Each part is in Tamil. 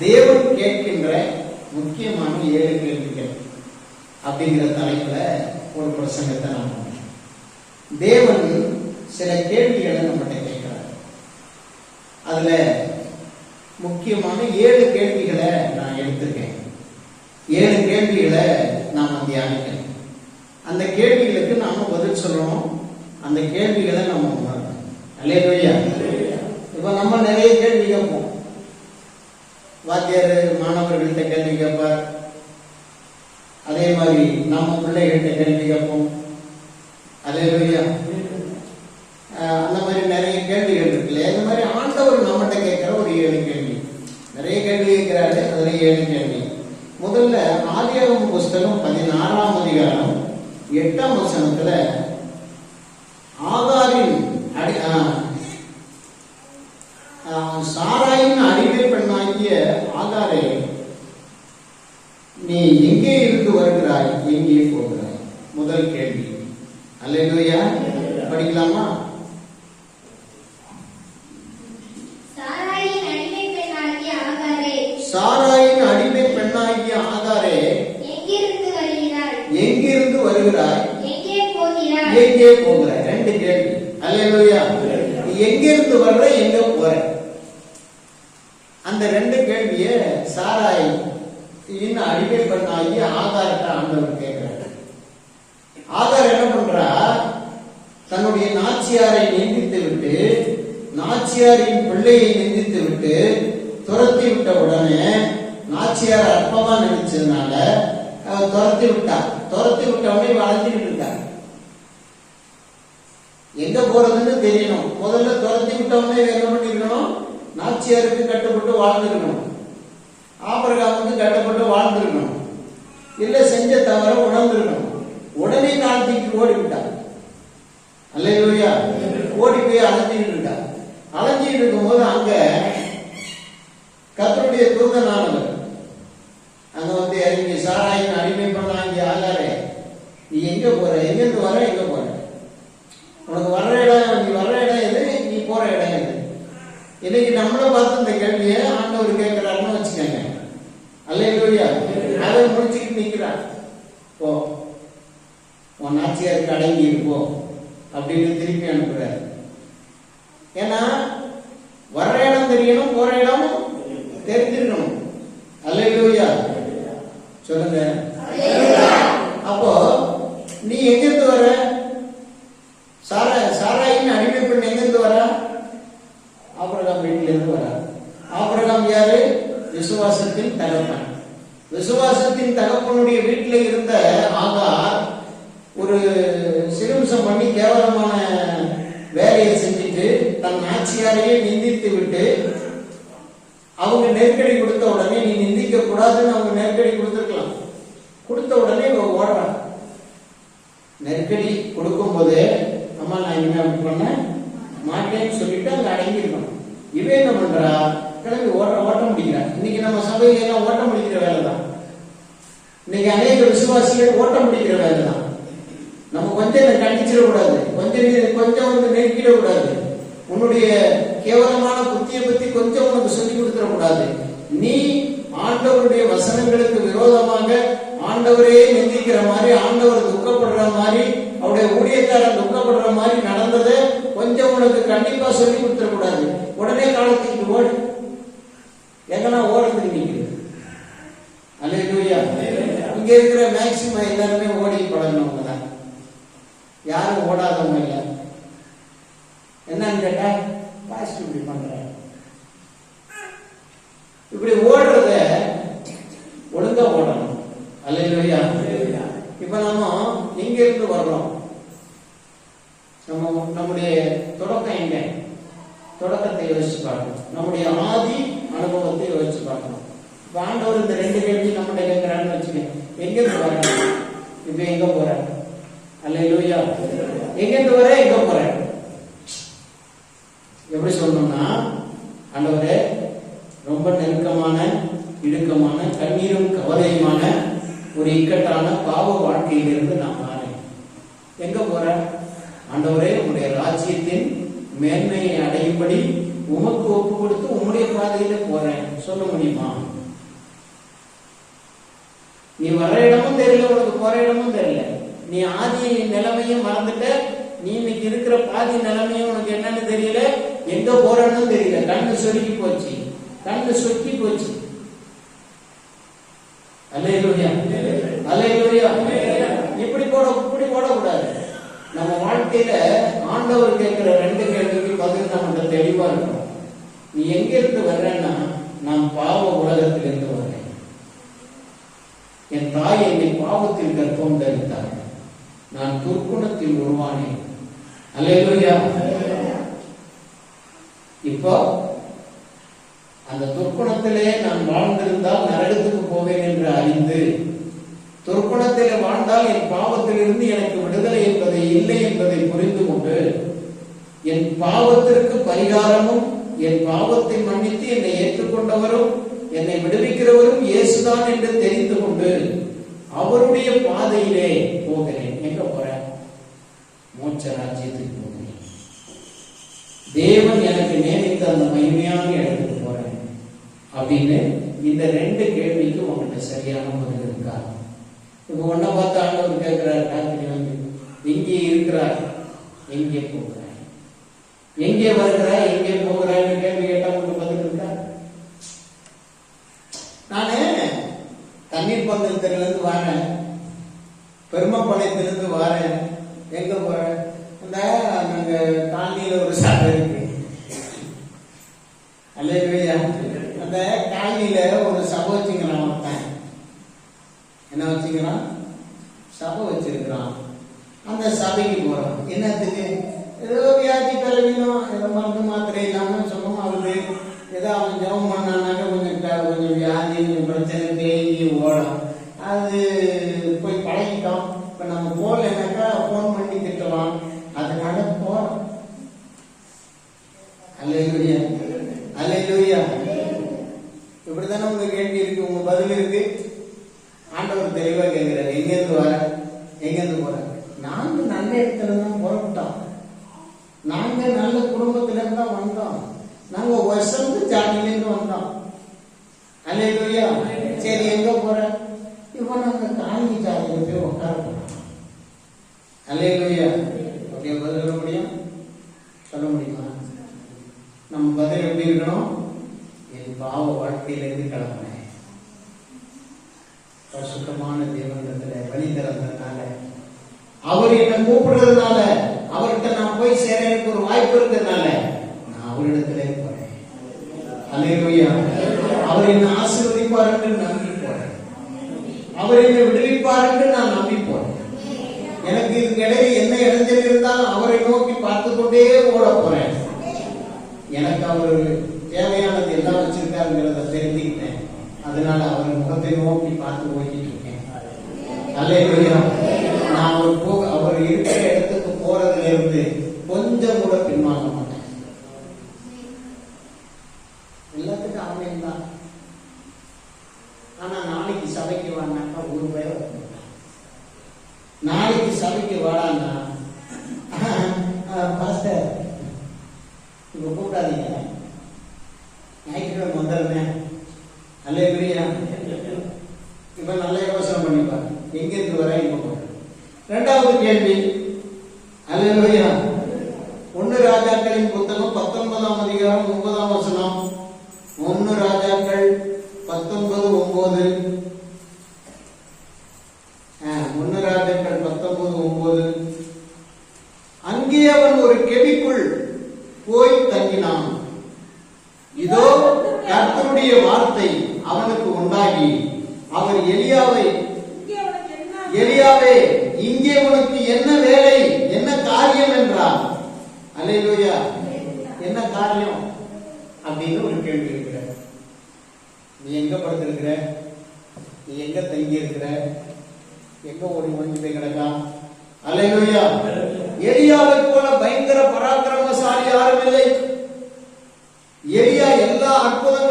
தேவன் கேட்கின்ற முக்கியமான ஏழு கேள்விகள் அப்படிங்கிற தலைப்புல ஒரு பிரசங்கத்தை பண்ணேன். தேவன் சில கேள்விகளை நம்மகிட்ட கேட்கிறார். அதுல முக்கியமான ஏழு கேள்விகளை நான் எடுத்திருக்கேன். ஏழு கேள்விகளை நாம தியானிக்கணும். அந்த கேள்விகளுக்கு நாம பதில் சொல்லணும். அந்த கேள்விகளை நம்ம உணரணும். அல்லேலூயா. இப்ப நம்ம நிறைய கேள்வி கேட்போம். வாத்தியார் மாணவர்கள்ட்ட கேள்வி கேட்பார். அதே மாதிரி நம்ம பிள்ளைகள்கிட்ட கேள்வி கேட்போம். அதே ஆஹ் அந்த மாதிரி நிறைய கேள்விகள் இருக்குல்ல. இந்த மாதிரி ஆண்டவர் நம்மகிட்ட கேட்கிற ஒரு ஏழு கேள்வி. நிறைய கேள்வி கேட்கிறாரு அதுல ஏழு கேள்வி. முதல்ல ஆதியாகம புஸ்தகம் பதினாறாம் அதிகாரம் எட்டாம் வசனத்துல ஆதாரின் அடி ஆஹ், ஆஹ், சாராயின் அடிமை ஆகாரே நீ எங்கே இருந்து வருகிறாய்? எங்கே போகிறாய்? முதல் கேள்வி. அல்லேலூயா. படிக்கலாமா சாராயின் அடிமை பெண்ணாகிய ஆகாரே சாராயின் அடிமை பெண்ணாகிய ஆகாரே எங்கிருந்து வருகிறாய் எங்கிருந்து வருகிறாய் எங்கே போகிறாய் எங்கே போகிறாய் ரெண்டு கேள்வி அல்லேலூயா நீ எங்கிருந்து வர்ற எங்க போற அந்த ரெண்டு கேள்விய சாராய் இன்னும் அடிமை பண்ணாகி ஆதாரத்தை ஆண்டவர் கேட்கிறார். ஆதார் என்ன பண்றா? தன்னுடைய நாச்சியாரை நிந்தித்து விட்டு நாச்சியாரின் பிள்ளையை நிந்தித்து விட்டு துரத்தி விட்ட உடனே நாச்சியார் அற்பமா நினைச்சதுனால துரத்தி விட்டா. துரத்தி விட்ட உடனே வளைஞ்சுக்கிட்டு இருக்கா எங்க போறதுன்னு தெரியணும். முதல்ல துரத்தி விட்டவனே என்ன பண்ணிக்கணும்? நாச்சியாருக்கு கட்டுப்பட்டு வாழ்ந்துருக்கணும். ஆபரகாமுக்கு கட்டுப்பட்டு வாழ்ந்துருக்கணும். இல்ல செஞ்ச தவற உணர்ந்துருக்கணும். உடனே கால் தூக்கி அல்லையா ஓடி போய் அலைஞ்சிக்கிட்டு இருக்கா அலைஞ்சிக்கிட்டு இருக்கும்போது அங்க கத்தருடைய தூதனானவர் அங்க வந்து இறங்கி சாராயின் அடிமை பண்ண அங்கே ஆளாரே நீ எங்க போற? எங்கிருந்து வர எங்க போற உனக்கு வர்ற இடம் நீ வர்ற இடம் எது நீ போற இடம் எது இன்னைக்கு நம்மள பார்த்து இந்த கேள்வியை ஆண்டவர் கேட்கிறாருன்னு வச்சுக்கோங்க. அல்லையா அதை முடிச்சுக்கிட்டு நிற்கிறார் போ. உன் நாச்சியாருக்கு அடங்கி இருப்போ அப்படின்னு திருப்பி அனுப்புறாரு. ஏன்னா வர்ற இடம் தெரியணும் போற இடம் தெரிஞ்சிருக்கணும் அல்லையா சொல்லுங்க அப்போ நீ எங்கிருந்து வர சாரா சாராயின் அடிமை பெண் எங்கிருந்து வர ஆபரகாம் வீட்டில இருந்து வர ஆபரகாம் யாரு விசுவாசத்தின் தகப்பன் விசுவாசத்தின் தகப்பனுடைய வீட்டில் இருந்த ஆகார் ஒரு சிறுமிசம் பண்ணி கேவலமான வேலையை செஞ்சுட்டு தன் ஆட்சியாரையே நிந்தித்து விட்டு அவங்க நெருக்கடி கொடுத்த உடனே நீ நிந்திக்க கூடாதுன்னு அவங்க நெருக்கடி கொடுத்துருக்கலாம். கொடுத்த உடனே இவ ஓடுறான். நெருக்கடி கொடுக்கும் போது அம்மா நான் இனிமே அப்படி பண்ண மாட்டேன்னு சொல்லிட்டு அங்க அடங்கியிருக்கணும் இவன் என்ன பண்றா? கிளம்பி ஓட்ட ஓட்ட முடியும் சபையில் எல்லாம் ஓட்டம் முடிக்கிற வேலை தான் இன்னைக்கு அநேக விசுவாசிகள் ஓட்டம் பிடிக்கிற வேலை தான் நம்ம கொஞ்சம் இதை கண்டிச்சிடக்கூடாது. கொஞ்சம் கொஞ்சம் வந்து நெருக்கிடக்கூடாது உன்னுடைய கேவலமான புத்தியை பத்தி கொஞ்சம் உனக்கு சொல்லி கொடுத்துடக்கூடாது. நீ ஆண்டவருடைய வசனங்களுக்கு விரோதமாக ஆண்டவரே நிந்திக்கிற மாதிரி ஆண்டவர் துக்கப்படுற மாதிரி அவருடைய ஊழியக்காரன் துக்கப்படுற மாதிரி நடந்ததை கொஞ்சம் உனக்கு கண்டிப்பா சொல்லி கொடுத்துடக்கூடாது. உடனே காலத்துக்கு ஓடு. எங்கன்னா ஓடுறது நிற்குது அல்லேலூயா இங்க இருக்கிற மேக்சிமம் எல்லாருமே ஓடி பழகினவங்க தான். யாரும் ஓடாதவங்க இல்ல. என்னன்னு கேட்டா பாஸ்ட் இப்படி பண்ற இப்படி ஓடுறத ஒழுங்கா ஓடணும் அல்லையா இப்ப நம்ம எங்க இருந்து வர்றோம் நம்ம நம்முடைய தொடக்கம் எங்க தொடக்கத்தை யோசிச்சு பார்க்கணும் நம்முடைய ஆதி அனுபவத்தை யோசிச்சு பார்க்கணும் இப்ப ஆண்டவர் இந்த ரெண்டு கேள்வி நம்மகிட்ட எங்க இருந்து இப்ப எங்க போற அல்லையா எங்க இருந்து வர எங்க போற எப்படி சொல்லணும்னா ஆண்டவரே ரொம்ப நெருக்கமான இடுக்கமான கண்ணீரும் கவலையுமான ஒரு இக்கட்டான பாவ வாழ்க்கையிலிருந்து நான் மாறேன். எங்க போறேன்? ஆண்டவரே உங்களுடைய ராஜ்யத்தின் மேன்மையை அடையும்படி உமக்கு ஒப்பு கொடுத்து உம்முடைய பாதையில போறேன். சொல்ல முடியுமா? நீ வர்ற இடமும் தெரியல உனக்கு போற இடமும் தெரியல. நீ ஆதி நிலைமையும் மறந்துட்ட. நீ இன்னைக்கு இருக்கிற பாதி நிலைமையும் உனக்கு என்னன்னு தெரியல. எங்க போறன்னு தெரியல. கண்ணு சொருக்கி போச்சு. கண்ணு சொக்கி போச்சு. அல்லேலூயா. அல்லேலூயா. இப்படி போட இப்படி போடக்கூடாது. நம்ம வாழ்க்கையில ஆண்டவர் கேட்கிற ரெண்டு கேள்விக்கு பதில் நம்ம தெளிவா இருக்கணும். நீ எங்க இருந்து வர்றேன்னா நான் பாவ உலகத்திலிருந்து வரேன் என் தாய் என்னை பாவத்தில் கற்பம் தரித்தார் நான் துர்க்குணத்தில் உருவானேன். அல்லையா இப்போ அந்த துர்க்குணத்திலே நான் வாழ்ந்திருந்தால் நரகத்துக்கு போவேன் என்று அறிந்து துர்க்குணத்திலே வாழ்ந்தால் என் பாவத்திலிருந்து எனக்கு விடுதலை என்பதை இல்லை என்பதை புரிந்து கொண்டு என் பாவத்திற்கு பரிகாரமும் என் பாவத்தை மன்னித்து என்னை ஏற்றுக்கொண்டவரும் என்னை விடுவிக்கிறவரும் இயேசுதான் என்று தெரிந்து கொண்டு அவருடைய பாதையிலே போகிறேன். எங்க போறேன் மோட்ச ராஜ்யத்துக்கு போகிறேன். தேவன் எனக்கு நியமித்த அந்த மகிமையான இடத்துக்கு போறேன் அப்படின்னு இந்த ரெண்டு கேள்விக்கு உங்கள்கிட்ட சரியான பதில் இருக்கா? இப்ப ஒன்ன பார்த்து ஆண்டவர் கேட்கிறார் இங்கே இருக்கிறார் எங்கே போகிறாய்? எங்கே வருகிறாய் எங்கே போகிறாய்னு கேள்வி கேட்டா உங்களுக்கு பதில் இருக்கா? நானே தண்ணீர் பந்தத்திலிருந்து வரேன். பெருமப்பாளையத்திலிருந்து வரேன். எங்க போறேன் இந்த நாங்க காலனியில ஒரு சபை இருக்கு. அல்லையா அந்த காலனியில ஒரு சபை வச்சுக்கிறான் ஒருத்தன். என்ன வச்சுக்கிறான் சபை வச்சிருக்கிறான். அந்த சபைக்கு போறான். என்னத்துக்கு? ஏதோ வியாதி பலவீனம் ஏதோ மருந்து மாத்திரை இல்லாம சொன்னோம் அவரு ஏதோ அவன் ஜெபம் பண்ணானாக்க பிரச்சனை தேங்கி ஓடும். அது போய் பழகிட்டோம். இப்ப நம்ம போகலைனாக்கா ஃபோன் பண்ணி திட்டலாம். அதனால போறோம். அல்லேலூயா அல்லேலூயா இப்படித்தானே உங்க கேள்வி இருக்கு? உங்க பதில் இருக்கு ஆண்டவர் தெளிவா கேட்கிறாரு எங்க இருந்து வர எங்க இருந்து போற நாங்க நல்ல இடத்துல தான் புறப்பட்டோம் நாங்க நல்ல குடும்பத்துல இருந்து தான் வந்தோம் நாங்க வசந்த ஜாதியில இருந்து வந்தோம் அல்லேலூயா சரி எங்க போற இப்போ நாங்க காந்தி ஜாதியில போய் உட்கார போறோம் அல்லேலூயா அப்படியே பதில் சொல்ல முடியும் சொல்ல முடியுமா? நம்ம பதில் எப்படி இருக்கணும்? என் பாவ வாழ்க்கையிலிருந்து கிளம்பினேன். பரிசுத்தமான தேவனிடத்துல வழி திறந்ததுனால அவர் என்னை கூப்பிடுறதுனால அவர்கிட்ட நான் போய் சேர எனக்கு ஒரு வாய்ப்பு இருக்கிறதுனால நான் அவரிடத்துல போறேன். அலையா அவர் என்னை ஆசீர்வதிப்பார் என்று நம்பி போறேன். அவர் என்னை விடுவிப்பார் என்று நான் நம்பி கொண்டே ஓட போறேன். எனக்கு அவர் தேவையானது எல்லாம் வச்சிருக்காருங்கிறத தெரிஞ்சுக்கிட்டேன். அதனால அவர் முகத்தை நோக்கி பார்த்து ஓடிட்டு இருக்கேன். அல்லேலூயா. நான் அவர் போக அவர் இருக்கிற இடத்துக்கு போறதுல இருந்து கொஞ்சம் கூட பின்வாங்க மாட்டேன் எல்லாத்துக்கும் அவன் தான் ஆனா நாளைக்கு சபைக்கு வானாக்கா ஒரு பேர் வர மாட்டான். நாளைக்கு சபைக்கு வாடான்னா பாஸ்டர் இப்ப கூப்பிடாதீங்க. ஞாயிற்றுக்கிழமை வந்துடுமே நல்ல பிரியா இப்ப நல்ல யோசனை பண்ணிப்பார் எங்க இருந்து வர எங்க போற? ரெண்டாவது கேள்வி. அல்லேலூயா. ஒன்னு ராஜாக்களின் புத்தகம் பத்தொன்பதாம் அதிகாரம் ஒன்பதாம் வசனம் ஒன்னு ராஜாக்கள் பத்தொன்பது ஒன்பது ஒன்னு ராஜாக்கள் பத்தொன்பது ஒன்பது அங்கே அவன் ஒரு கெபிக்குள் போய் தங்கினான் இதோ கர்த்தருடைய வார்த்தை அவனுக்கு உண்டாகி. அவர் எலியாவை எலியாவே இங்கே உனக்கு என்ன வேலை? என்ன காரியம் என்றார். அல்லேலூயா. என்ன காரியம்? அப்படின்னு ஒரு கேள்வி இருக்கிற. நீ எங்க படுத்திருக்கிற? நீ எங்க தங்கி இருக்கிற எங்க ஓடி ஒழிஞ்சு போய் கிடக்கா? அல்லேலூயா. எலியாவை போல பயங்கர பராக்கிரமசாலி யாரும் இல்லை. எலியா agora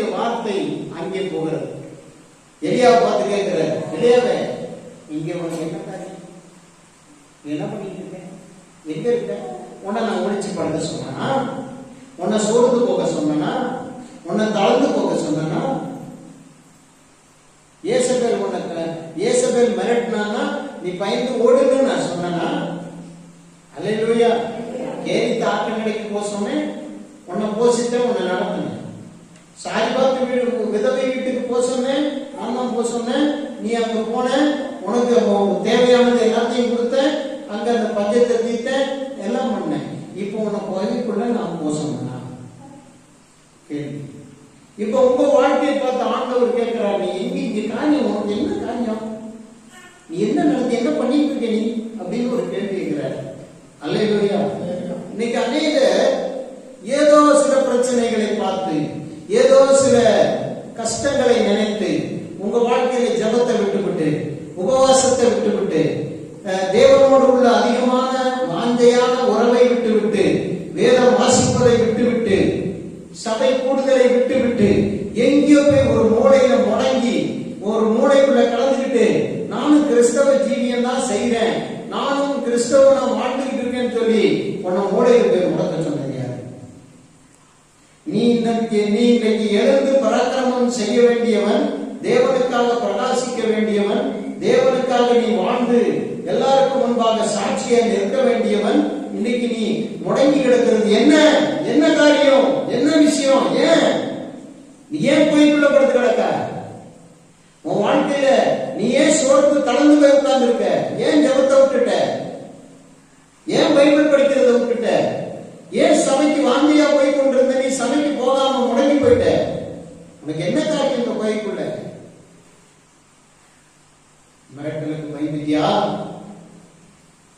தேவனுடைய வார்த்தை அங்கே போகிறது. எலியாவை பார்த்து கேட்கிறார் எலியாவே இங்கே உனக்கு என்ன காரியம் என்ன பண்ணிட்டு இருக்கேன் எங்க இருக்க? உன்னை நான் ஒழிச்சு படுக்க சொன்னா உன்னை சோர்ந்து போக சொன்னா உன்னை தளர்ந்து போக சொன்னா ஏசபேல் உனக்கு ஏசபேல் மிரட்டினான்னா நீ பயந்து ஓடுன்னு நான் சொன்னா அல்லேலூயா. கேரி தாக்க நிலைக்கு போக சொன்னேன். உன்னை போசிட்டேன் உன்னை வீடு விதவை வீட்டுக்கு போக சொன்னேன். நான் போக சொன்னேன். நீ அங்க போன. உனக்கு தேவையானது எல்லாத்தையும் கொடுத்த அங்க அந்த பஞ்சத்தை தீர்த்த எல்லாம் பண்ணேன். இப்போ உன்னை கோயிலுக்குள்ள நான் போக சொன்னா கேள்வி. இப்போ உங்க வாழ்க்கையை பார்த்து ஆண்டவர் கேள்வி நீ எங்க இங்க காரியம் உனக்கு என்ன காரியம் நீ என்ன நடந்து என்ன பண்ணிட்டு இருக்க நீ அப்படின்னு ஒரு கேள்வி கேட்கிறார் அல்லையா இன்னைக்கு அநேக ஏதோ சில பிரச்சனைகளை பார்த்து ஏதோ சில கஷ்டங்களை நினைத்து உங்க வாழ்க்கையில ஜபத்தை விட்டுவிட்டு உபவாசத்தை விட்டுவிட்டு அஹ், தேவனோடு உள்ள அதிகமான வாஞ்சையான உறவை விட்டுவிட்டு வேதம் வாசிப்பதை விட்டுவிட்டு சபை கூடுதலை விட்டுவிட்டு எங்கேயோ போய் ஒரு மூலையில முடங்கி ஒரு மூளைக்குள்ள கலந்துக்கிட்டு நானும் கிறிஸ்தவ ஜீவியம் தான் செய்றேன் நானும் கிறிஸ்தவனா வாழ்ந்துகிட்டு இருக்கேன்னு சொல்லி உன்னை மூளையில போய் முடக்க சொன்னது யாரு நீ இன்னைக்கு நீ இன்னைக்கு எழுந்து பராக்கிரமம் செய்ய வேண்டியவன் தேவனுக்காக பிரகாசிக்க வேண்டியவன் தேவனுக்காக நீ வாழ்ந்து எல்லாருக்கும் முன்பாக சாட்சியா நிற்க வேண்டியவன் இன்னைக்கு நீ முடங்கி கிடக்கிறது என்ன? என்ன காரியம்? என்ன விஷயம்? ஏன்? நீ ஏன் கோயிலுக்குள்ள படுத்து கிடக்க? உன் வாழ்க்கையில நீ ஏன் சோர்ந்து தளர்ந்து போய் உட்கார்ந்து இருக்க ஏன் ஜபத்தை விட்டுட்ட ஏன் பைபிள் படிக்கிறத விட்டுட்ட ஏன் சபைக்கு வாந்தியா போய் கொண்டிருந்த நீ சபைக்கு போகாம முடங்கி போயிட்ட உனக்கு என்ன காரியம் இந்த கோயிலுக்குள்ள? மிரட்டலுக்கு பயந்துட்டியா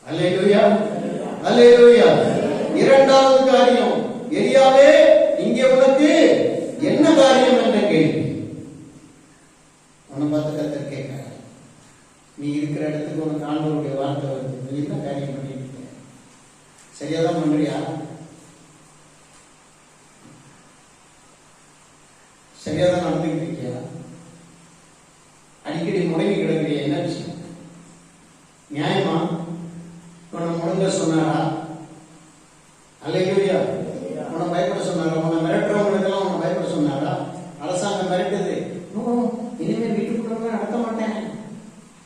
அல்லேலூயா. அல்லேலூயா. இரண்டாவது காரியம் எரியாவே இங்கே உனக்கு என்ன காரியம் என்ற கேள்வி. உன்னை பார்த்து கத்தர் கேட்க நீ இருக்கிற இடத்துக்கு உனக்கு ஆண்டவருடைய வார்த்தை வருது. நீ என்ன காரியம் பண்ணிட்டு சரியாதான் பண்றியா சரியாதான் இருக்கியா அடிக்கடி முடங்கி கிடக்குறிய? என்ன விஷயம்? நியாயமா? உன்னை முடங்க சொன்னாரா? அல்லையா உன்னை பயப்பட சொன்னாரா உன்னை மிரட்டுறவங்களுக்கெல்லாம் உன்னை பயப்பட சொன்னாரா அரசாங்கம் மிரட்டுது "ஓ, இனிமேல் வீட்டுக்குள்ள நடத்த மாட்டேன்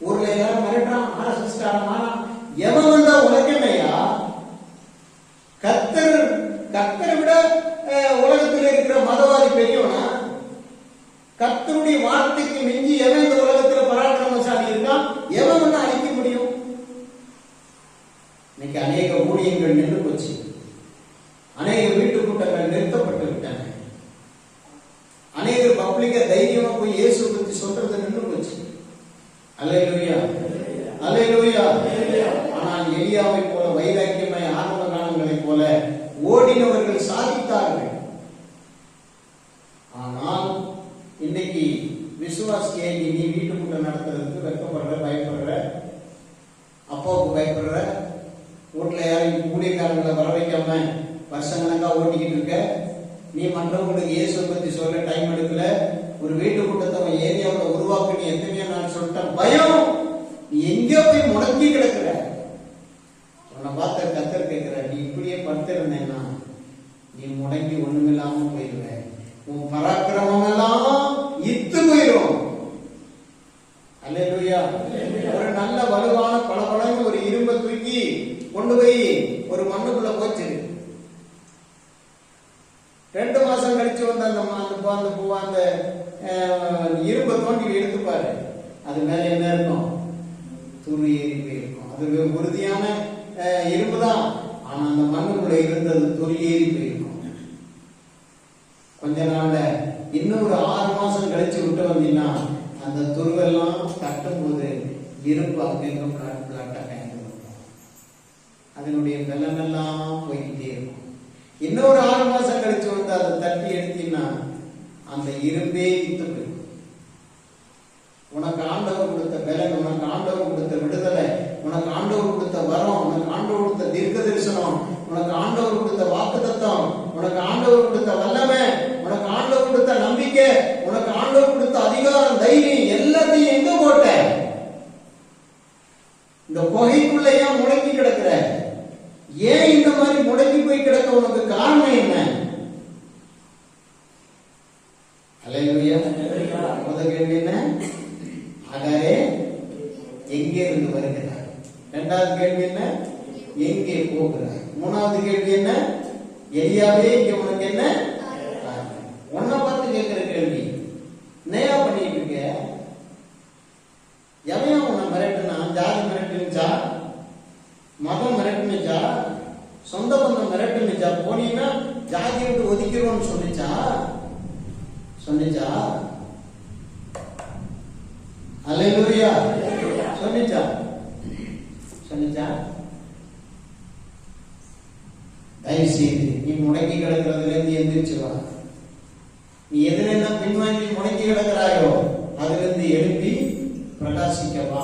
ஊர்ல எல்லாரும் மிரட்டுறான் ஆர்எஸ்எஸ் மாறான் எவன் வந்தா உனக்கு என்னையா கத்தர் கத்தரை விட அஹ், உலகத்தில் இருக்கிற மதவாதி பெரியவனா கர்த்தருடைய வார்த்தைக்கு மிஞ்சி எதை இந்த உலகத்துல பராக்கிரமசாலி இருக்கான் எவன் வந்து அழிக்க முடியும் இன்னைக்கு அநேக ஊழியங்கள் நின்று போச்சு அநேக வீட்டு கூட்டங்கள் நிறுத்தப்பட்டு விட்டன அநேகர் பப்ளிக்க தைரியமா போய் இயேசு பத்தி சொல்றது நின்று போச்சு அல்லேலூயா அல்லேலூயா ஆனால் எலியாவை போல வைராக்கியமாய் ஆரம்ப காலங்களைப் போல ஓடினவர்கள் சாதித்தார்கள் ஆனால் இன்னைக்கு நீ வீட்டுக்குள்ள நடத்துறதுக்கு வெட்கப்படுற பயப்படுற அப்பாவுக்கு பயப்படுற வீட்டில் யாரையும் ஊழியக்காரங்களை வர வைக்காம வருஷங்களாக ஓட்டிக்கிட்டு இருக்க நீ மற்றவங்களுக்கு இயேசு பத்தி சொல்ல டைம் எடுக்கல? ஒரு வீட்டு கூட்டத்தை அவன் ஏரியாவில் உருவாக்கு நீ எத்தனையோ நான் சொல்லிட்டேன். பயம்! நீ எங்கேயோ போய் முடங்கி கிடக்குற. உன்னை பார்த்த கத்தர் கேட்கிற நீ இப்படியே படுத்திருந்தேன்னா நீ முடங்கி ஒண்ணுமில்லாம போயிடுவேன் உன் பராக்கிரமம் எல்லாம் இத்து போயிடும் அல்லேலூயா ஒரு நல்ல வலுவான பளபளன்னு ஒரு இரும்பை தூக்கி கொண்டு போய் ஒரு மண்ணுக்குள்ள போச்சு. ரெண்டு மாசம் கழிச்சு வந்து அந்த அந்த பூ- அந்த அந்த அஹ், இரும்பை தோண்டி எடுத்துப்பாரு. அது மேல என்ன இருக்கும்? துணி ஏறி இருக்கும். அது உறுதியான அஹ், இரும்பு தான். ஆனா அந்த மண்ணுக்குள்ள இருந்தது துணி ஏறி போயிருக்கும் கொஞ்ச நாள்ல இன்னும் ஒரு ஆறு மாசம் கழிச்சு விட்டு வந்தீங்கன்னா அந்த துருவெல்லாம் தட்டும் போது இரும்பு அங்கெங்கும் பிளாட் பிளாட்டா அதனுடைய அதனுடைய பலனெல்லாம் போய்கிட்டே இருக்கும். இன்னொரு ஆறு மாசம் கழிச்சு வந்து அதை தட்டி எடுத்தீங்கன்னா அந்த இரும்பே இத்து போயிடும் உனக்கு ஆண்டவர் கொடுத்த பலன் உனக்கு ஆண்டவர் கொடுத்த விடுதலை உனக்கு ஆண்டவர் கொடுத்த வரம் உனக்கு ஆண்டவர் கொடுத்த தீர்க்க தரிசனம் உனக்கு ஆண்டவர் கொடுத்த வாக்குத்தத்தம் உனக்கு ஆண்டவர் கொடுத்த வல்லமை உனக்கு ஆண்டவர் கொடுத்த நம்பிக்கை உனக்கு ஆண்டவர் கொடுத்த அதிகாரம் தைரியம் எல்லாத்தையும் எங்க போட்ட இந்த புகைக்குள்ள ஏன் முடங்கி கிடக்குற. ஏன் இந்த மாதிரி முடங்கி போய் கிடக்க உனக்கு காரணம் என்ன? அல்லேலூயா முத கேள்வி என்ன? எங்கே இருந்து வருகிறார் இரண்டாவது கேள்வி என்ன? எங்கே போகிறார் மூணாவது கேள்வி என்ன? எரியாவே இங்க உனக்கு என்ன காரணம்? உன்னை பார்த்து கேட்கிற கேள்வி என்னையா பண்ணிட்டு இருக்க எவன் உன்னை மிரட்டுனா ஜாதி மிரட்டுனுச்சா மதம் மிரட்டுனுச்சா சொந்த பந்தம் மிரட்டுனுச்சா போனீங்கன்னா ஜாதி விட்டு ஒதுக்கிறோம்னு சொன்னிச்சா சொன்னிச்சா அல்லேலூயா சொன்னிச்சா சொன்னிச்சா தயவு செய்து நீ முடங்கி கிடக்கிறதுல இருந்து எந்திரிச்சு வா. நீ எதுல என்ன பின்வாங்கி முடக்கி கிடக்கிறாயோ அதுல இருந்து எழுப்பி பிரகாசிக்க வா.